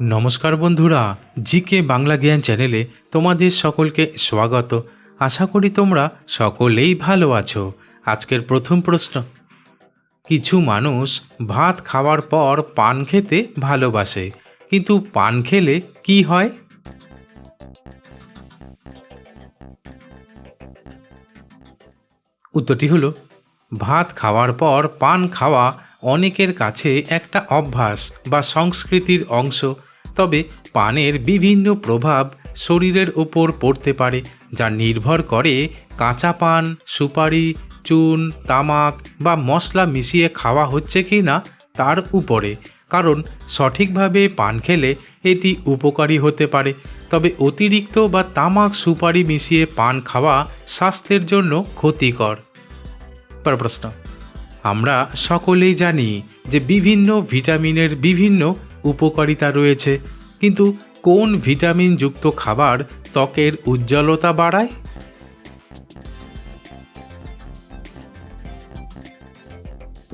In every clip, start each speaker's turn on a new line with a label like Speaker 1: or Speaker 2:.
Speaker 1: নমস্কার বন্ধুরা, জিকে বাংলা জ্ঞান চ্যানেলে তোমাদের সকলকে স্বাগত। আশা করি তোমরা সকলেই ভালো আছো। আজকের প্রথম প্রশ্ন। কিছু মানুষ ভাত খাওয়ার পর পান খেতে ভালোবাসে, কিন্তু পান খেলে কি হয়? উত্তরটি হলো, ভাত খাওয়ার পর পান খাওয়া অনেকের কাছে একটা অভ্যাস বা সংস্কৃতির অংশ, তবে পানের বিভিন্ন প্রভাব শরীরের ওপর পড়তে পারে, যা নির্ভর করে কাঁচা পান, সুপারি, চুন, তামাক বা মশলা মিশিয়ে খাওয়া হচ্ছে কি না তার উপরে। কারণ সঠিকভাবে পান খেলে এটি উপকারী হতে পারে। তবে অতিরিক্ত বা তামাক, সুপারি মিশিয়ে পান খাওয়া স্বাস্থ্যের জন্য ক্ষতিকর। পর প্রশ্ন। আমরা সকলেই জানি যে বিভিন্ন ভিটামিনের বিভিন্ন উপকারিতা রয়েছে, কিন্তু কোন ভিটামিনযুক্ত খাবার ত্বকের উজ্জ্বলতা বাড়ায়?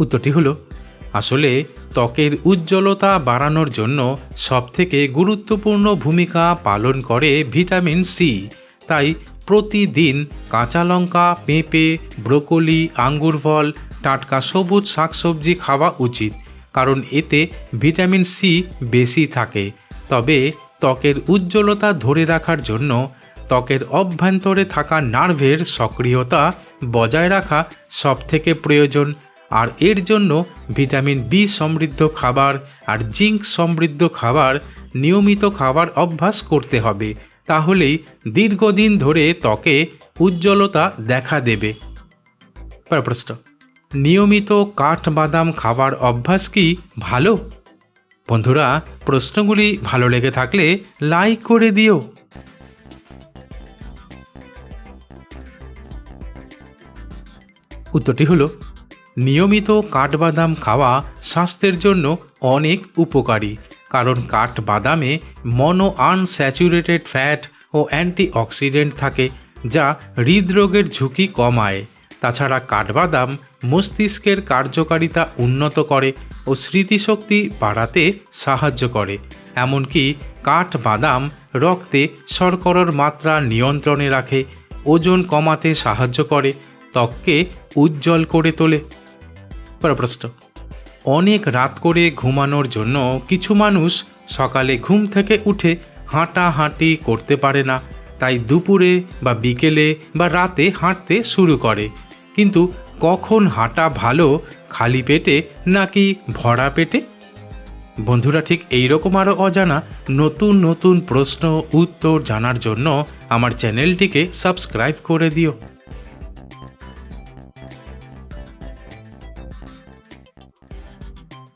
Speaker 1: উত্তরটি হলো, আসলে ত্বকের উজ্জ্বলতা বাড়ানোর জন্য সবথেকে গুরুত্বপূর্ণ ভূমিকা পালন করে ভিটামিন সি তাই প্রতিদিন কাঁচা লঙ্কা, পেঁপে, ব্রোকলি, আঙ্গুর ফল টাটকা সবুজ শাকসবজি খাওয়া উচিত, কারণ এতে ভিটামিন সি বেশি থাকে। তবে ত্বকের উজ্জ্বলতা ধরে রাখার জন্য ত্বকের অভ্যন্তরে থাকা নার্ভের সক্রিয়তা বজায় রাখা সবথেকে প্রয়োজন, আর এর জন্য ভিটামিন বি সমৃদ্ধ খাবার আর জিঙ্ক সমৃদ্ধ খাবার নিয়মিত খাবার অভ্যাস করতে হবে, তাহলেই দীর্ঘদিন ধরে ত্বকে উজ্জ্বলতা দেখা দেবে। প্রশ্ন। নিয়মিত কাঠবাদাম খাবার অভ্যাস কি ভালো? বন্ধুরা, প্রশ্নগুলি ভালো লেগে থাকলে লাইক করে দিও। উত্তরটি হলো, নিয়মিত কাঠবাদাম খাওয়া স্বাস্থ্যের জন্য অনেক উপকারী, কারণ কাঠবাদামে মনো আনস্যাচুরেটেড ফ্যাট ও অ্যান্টিঅক্সিডেন্ট থাকে, যা হৃদরোগের ঝুঁকি কমায়। তাছাড়া কাঠবাদাম মস্তিষ্কের কার্যকারিতা উন্নত করে ও স্মৃতিশক্তি বাড়াতে সাহায্য করে। এমনকি কাঠবাদাম রক্তে শর্করার মাত্রা নিয়ন্ত্রণে রাখে, ওজন কমাতে সাহায্য করে, ত্বককে উজ্জ্বল করে তোলে। প্রশ্ন অনেক রাত করে ঘুমানোর জন্য কিছু মানুষ সকালে ঘুম থেকে উঠে হাঁটাহাঁটি করতে পারে না, তাই দুপুরে বা বিকেলে বা রাতে হাঁটতে শুরু করে। কিন্তু কখন হাঁটা ভালো, খালি পেটে নাকি ভরা পেটে? বন্ধুরা, ঠিক এইরকম আরও অজানা নতুন নতুন প্রশ্ন, উত্তর জানার জন্য আমার চ্যানেলটিকে সাবস্ক্রাইব করে দিও।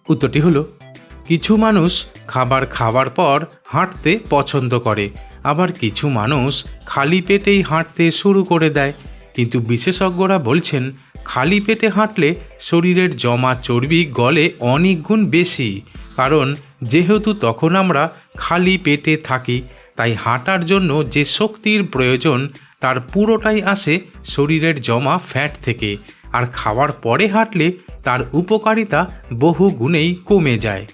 Speaker 1: উত্তরটি হলো, কিছু মানুষ খাবার খাওয়ার পর হাঁটতে পছন্দ করে, আবার কিছু মানুষ খালি পেটেই হাঁটতে শুরু করে দেয়। কিন্তু বিশেষজ্ঞরা বলছেন, খালি পেটে হাঁটলে শরীরের জমা চর্বি গলে অনেক গুণ বেশি। কারণ, যেহেতু তখন আমরা খালি পেটে থাকি, তাই হাঁটার জন্য যে শক্তির প্রয়োজন, তার পুরোটাই আসে শরীরের জমা ফ্যাট থেকে। আর খাওয়ার পরে হাঁটলে তার উপকারিতা বহু গুণেই কমে যায়।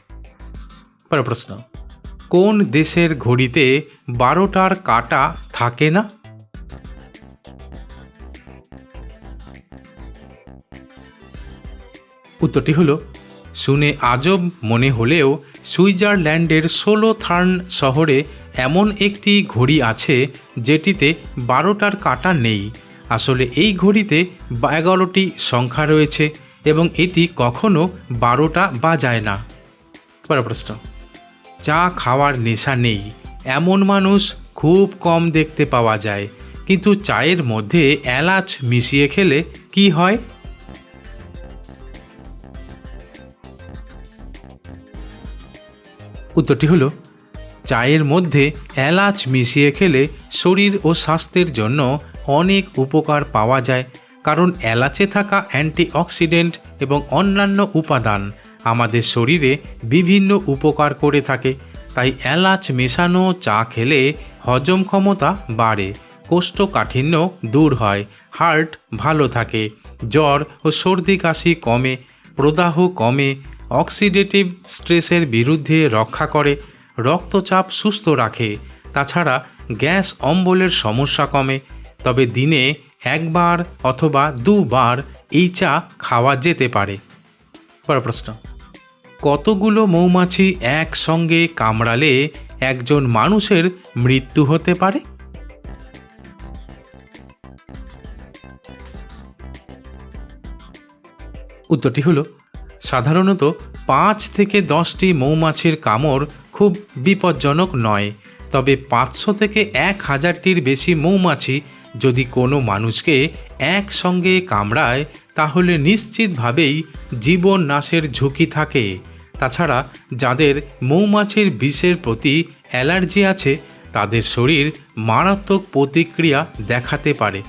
Speaker 1: পরের প্রশ্ন, কোন দেশের ঘড়িতে বারোটার কাটা থাকে না? উত্তরটি হলো, শুনে আজব মনে হলেও সুইজারল্যান্ডের ষোলো থার্ন শহরে এমন একটি ঘড়ি আছে যেটিতে বারোটার কাটা নেই। আসলে এই ঘড়িতে এগারোটি সংখ্যা রয়েছে এবং এটি কখনো বারোটা বাজায় না। পরের প্রশ্ন, চা খাওয়ার নেশা নেই। এমন মানুষ খুব কম দেখতে পাওয়া যায়। কিন্তু চায়ের মধ্যে এলাচ মিশিয়ে খেলে কি হয়? উত্তরটি হলো, চায়ের মধ্যে এলাচ মিশিয়ে খেলে শরীর ও স্বাস্থ্যের জন্য অনেক উপকার পাওয়া যায়, কারণ এলাচে থাকা অ্যান্টিঅক্সিডেন্ট এবং অন্যান্য উপাদান আমাদের শরীরে বিভিন্ন উপকার করে থাকে। তাই এলাচ মেশানো চা খেলে হজম ক্ষমতা বাড়ে, কোষ্ঠকাঠিন্য দূর হয়, হার্ট ভালো থাকে, জ্বর ও সর্দি কাশি কমে, প্রদাহ কমে অক্সিডেটিভ স্ট্রেসের বিরুদ্ধে রক্ষা করে, রক্তচাপ সুস্থ রাখে। তাছাড়া গ্যাস অম্বলের সমস্যা কমে। তবে দিনে একবার অথবা দুবার এই চা খাওয়া যেতে পারে। পরের প্রশ্ন। কতগুলো মৌমাছি একসঙ্গে কামড়ালে একজন মানুষের মৃত্যু হতে পারে? উত্তরটি হলো সাধারণত পাঁচ থেকে দশটি মৌমাছির কামড় খুব বিপজ্জনক নয়। তবে পাঁচশো থেকে এক হাজারটির বেশি মৌমাছি যদি কোনো মানুষকে একসঙ্গে কামড়ায়, তাহলে নিশ্চিতভাবেই জীবন নাশের ঝুঁকি থাকে। তাছাড়া যাদের মৌমাছির বিষের প্রতি অ্যালার্জি আছে, তাদের শরীর মারাত্মক প্রতিক্রিয়া দেখাতে পারে।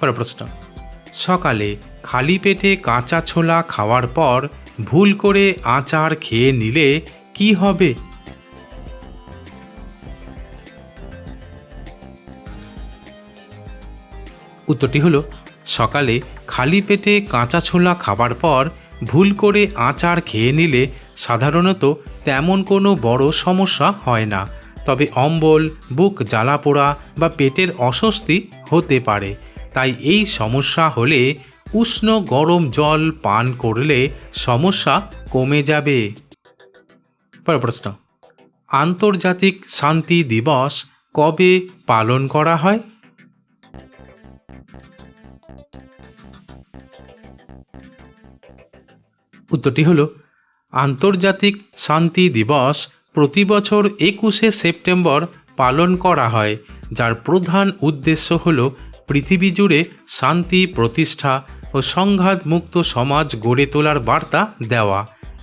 Speaker 1: প্রশ্ন। সকালে খালি পেটে কাঁচা ছোলা খাওয়ার পর ভুল করে আচার খেয়ে নিলে কি হবে? উত্তরটি হলো, সকালে খালি পেটে কাঁচা ছোলা খাবার পর ভুল করে আচার খেয়ে নিলে সাধারণত তেমন কোনো বড় সমস্যা হয় না। তবে অম্বল, বুক জ্বালা পোড়া বা পেটের অস্বস্তি হতে পারে। তাই এই সমস্যা হলে উষ্ণ গরম জল পান করলে সমস্যা কমে যাবে। পরের প্রশ্ন, আন্তর্জাতিক শান্তি দিবস কবে পালন করা হয়? উত্তরটি হলো, আন্তর্জাতিক শান্তি দিবস প্রতি বছর একুশে সেপ্টেম্বর পালন করা হয়, যার প্রধান উদ্দেশ্য হল পৃথিবী জুড়ে শান্তি, প্রতিষ্ঠা ও সংঘাতমুক্ত সমাজ গড়ে তোলার বার্তা দেওয়া।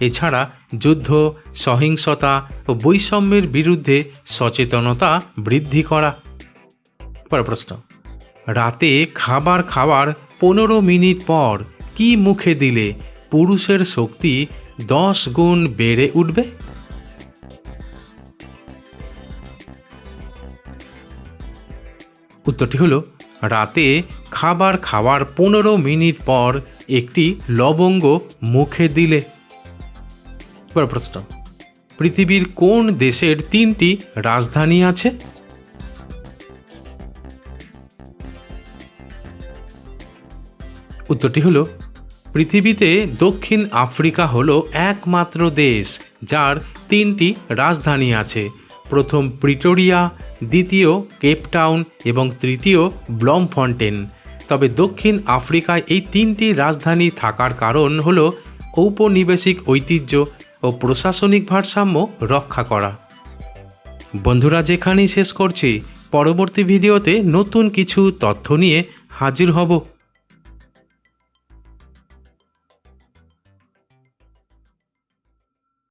Speaker 1: এছাড়া যুদ্ধ, সহিংসতা ও বৈষম্যের বিরুদ্ধে সচেতনতা বৃদ্ধি করা। পরের প্রশ্ন, রাতে খাবার খাওয়ার পনেরো মিনিট পর কি মুখে দিলে পুরুষের শক্তি দশ গুণ বেড়ে উঠবে? উত্তরটি হলো রাতে খাবার খাওয়ার পনেরো মিনিট পর একটি লবঙ্গ মুখে দিলে। এবার প্রশ্ন, পৃথিবীর কোন দেশের তিনটি রাজধানী আছে? উত্তরটি হলো, পৃথিবীতে দক্ষিণ আফ্রিকা হলো একমাত্র দেশ যার তিনটি রাজধানী আছে। প্রথম প্রিটোরিয়া, দ্বিতীয় কেপটাউন এবং তৃতীয় ব্লমফন্টেন। তবে দক্ষিণ আফ্রিকায় এই তিনটি রাজধানী থাকার কারণ হল ঔপনিবেশিক ঐতিহ্য ও প্রশাসনিক ভারসাম্য রক্ষা করা। বন্ধুরা, যেখানেই শেষ করছি, পরবর্তী ভিডিওতে নতুন কিছু তথ্য নিয়ে হাজির হব।